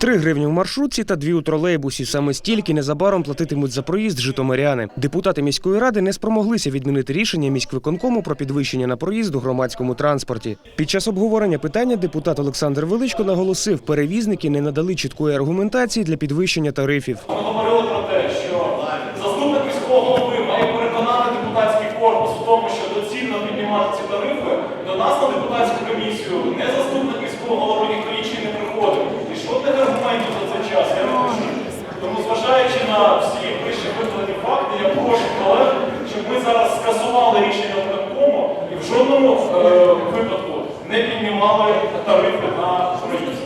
Три гривні в маршрутці та дві у тролейбусі. Саме стільки незабаром платитимуть за проїзд житомиряни. Депутати міської ради не спромоглися відмінити рішення міськвиконкому про підвищення на проїзд у громадському транспорті. Під час обговорення питання депутат Олександр Величко наголосив, перевізники не надали чіткої аргументації для підвищення тарифів. Говорили про те, що заступник міського голови має переконати депутатський корпус тому, що доцільно піднімати ці тарифи. До нас на депутатську комісію не заступник міського голови, ніхто інший не приходив. І жодних аргументів за цей час я не почув. Тому, зважаючи на всі вище викладені факти, я прошу колег, щоб ми зараз скасували рішення виконкому і в жодному е, випадку не піднімали тарифи на проїзд.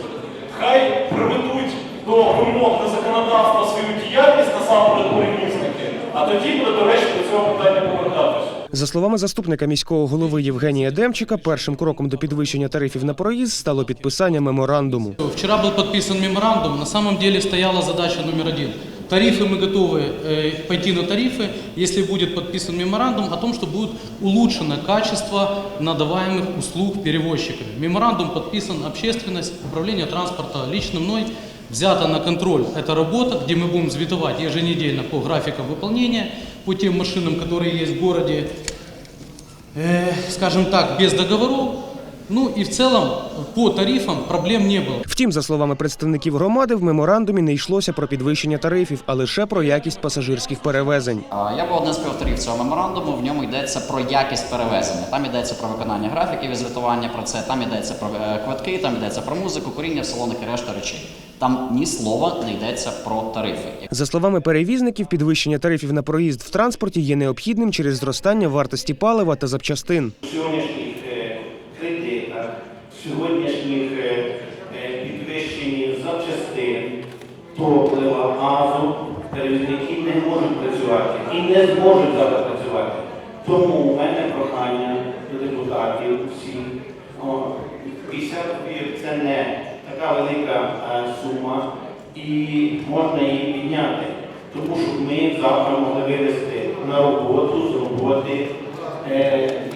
Хай приведуть до вимог до законодавства свою діяльність насамперед перевізники, а тоді буде до речі до цього питання повертатися. За словами заступника міського голови Євгенія Демчика, першим кроком до підвищення тарифів на проїзд стало підписання меморандуму. Вчера был подписан меморандум. На самом деле стояла задача номер один. Тарифы мы готовы э, пойти на тарифы, если будет подписан меморандум о том, что будет улучшено качество надаваемых услуг перевозчиками. Меморандум подписан общественность, управление транспорта, лично мной. Взята на контроль эта работа, где мы будем звитовать еженедельно по графикам выполнения, по тем машинам, которые есть в городе, э, скажем так, без договоров. Ну и в целом по тарифам проблем не было. Втім, за словами представників громади, в меморандумі не йшлося про підвищення тарифів, а лише про якість пасажирських перевезень. Я був один з співавторів цього меморандуму. В ньому йдеться про якість перевезення. Там йдеться про виконання графіків і звітування про це. Там йдеться про е, квитки, там йдеться про музику, куріння в салонах і решта речей. Там ні слова не йдеться про тарифи. За словами перевізників, підвищення тарифів на проїзд в транспорті є необхідним через зростання вартості палива та запчастин. Сьогоднішніх е, е, підвищенні запчастин, топлива, газу, перевізники не можуть працювати і не зможуть зараз працювати. Тому у мене прохання до депутатів всіх. 50 копійок це не така велика е, сума і можна її підняти. Тому що ми завтра могли вивезти на роботу з роботи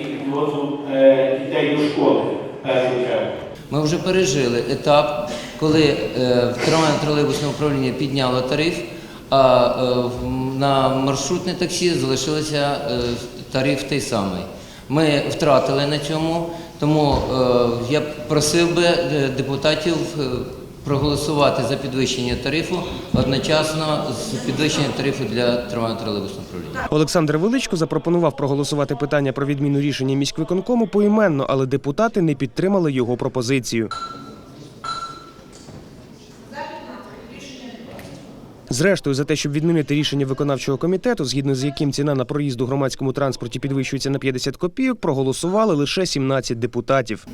і підвозу дітей до школи. Ми вже пережили етап, коли е, тролейбусне управління підняло тариф, а е, на маршрутне таксі залишився е, тариф той самий. Ми втратили на цьому, тому я просив би депутатів проголосувати за підвищення тарифу одночасно з підвищенням тарифу для трамвайно тролейбусного управління. Олександр Величко запропонував проголосувати питання про відміну рішення міськвиконкому поіменно, але депутати не підтримали його пропозицію. Зрештою, за те, щоб відмінити рішення виконавчого комітету, згідно з яким ціна на проїзд у громадському транспорті підвищується на 50 копійок, проголосували лише 17 депутатів.